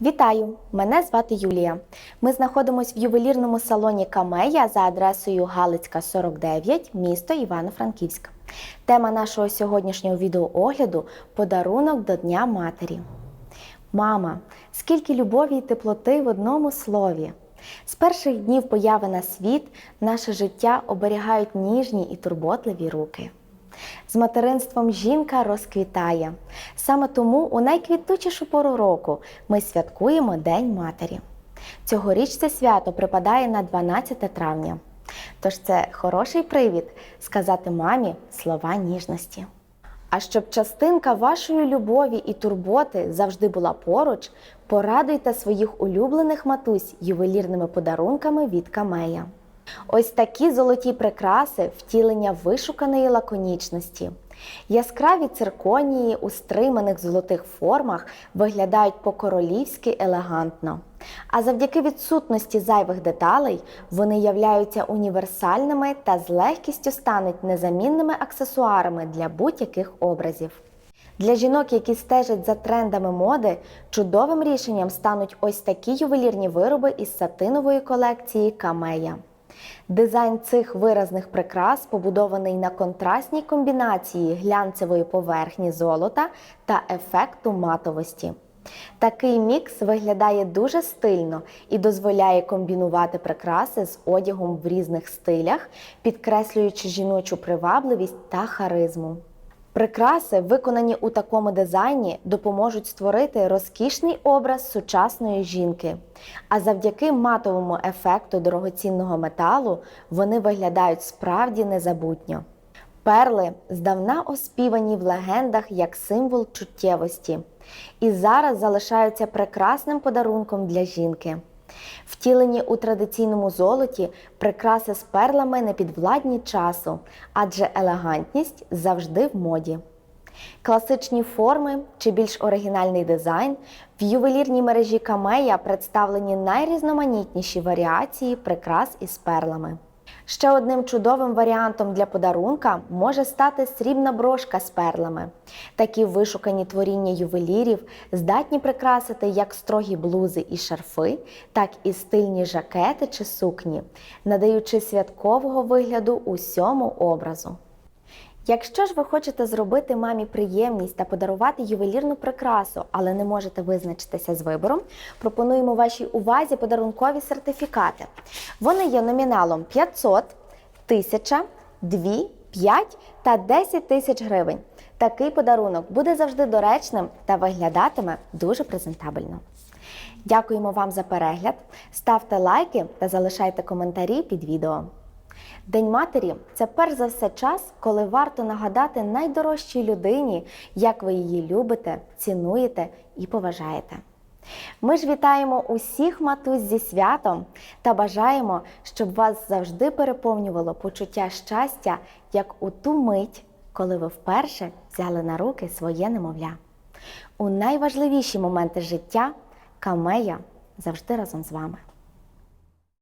Вітаю! Мене звати Юлія. Ми знаходимося в ювелірному салоні Камея за адресою Галицька, 49, місто Івано-Франківськ. Тема нашого сьогоднішнього відеоогляду подарунок до Дня Матері. Мама, скільки любові і теплоти в одному слові. З перших днів появи на світ наше життя оберігають ніжні і турботливі руки. З материнством жінка розквітає. Саме тому у найквітучішу пору року ми святкуємо День Матері. Цьогоріч це свято припадає на 12 травня. Тож це хороший привід сказати мамі слова ніжності. А щоб частинка вашої любові і турботи завжди була поруч, порадуйте своїх улюблених матусь ювелірними подарунками від Камея. Ось такі золоті прикраси втілення вишуканої лаконічності. Яскраві цирконії у стриманих золотих формах виглядають по-королівськи елегантно. А завдяки відсутності зайвих деталей вони являються універсальними та з легкістю стануть незамінними аксесуарами для будь-яких образів. Для жінок, які стежать за трендами моди, чудовим рішенням стануть ось такі ювелірні вироби із сатинової колекції Камея. Дизайн цих виразних прикрас побудований на контрастній комбінації глянцевої поверхні золота та ефекту матовості. Такий мікс виглядає дуже стильно і дозволяє комбінувати прикраси з одягом в різних стилях, підкреслюючи жіночу привабливість та харизму. Прикраси, виконані у такому дизайні, допоможуть створити розкішний образ сучасної жінки. А завдяки матовому ефекту дорогоцінного металу вони виглядають справді незабутньо. Перли здавна оспівані в легендах як символ чуттєвості, і зараз залишаються прекрасним подарунком для жінки. Втілені у традиційному золоті прикраси з перлами не підвладні часу, адже елегантність завжди в моді. Класичні форми чи більш оригінальний дизайн в ювелірній мережі Камея представлені найрізноманітніші варіації прикрас із перлами. Ще одним чудовим варіантом для подарунка може стати срібна брошка з перлами. Такі вишукані творіння ювелірів здатні прикрасити як строгі блузи і шарфи, так і стильні жакети чи сукні, надаючи святкового вигляду усьому образу. Якщо ж ви хочете зробити мамі приємність та подарувати ювелірну прикрасу, але не можете визначитися з вибором, пропонуємо вашій увазі подарункові сертифікати. Вони є номіналом 500, 1000, 2, 5 та 10 тисяч гривень. Такий подарунок буде завжди доречним та виглядатиме дуже презентабельно. Дякуємо вам за перегляд. Ставте лайки та залишайте коментарі під відео. День матері це перш за все час, коли варто нагадати найдорожчій людині, як ви її любите, цінуєте і поважаєте. Ми ж вітаємо усіх матусь зі святом та бажаємо, щоб вас завжди переповнювало почуття щастя, як у ту мить, коли ви вперше взяли на руки своє немовля. У найважливіші моменти життя камея завжди разом з вами.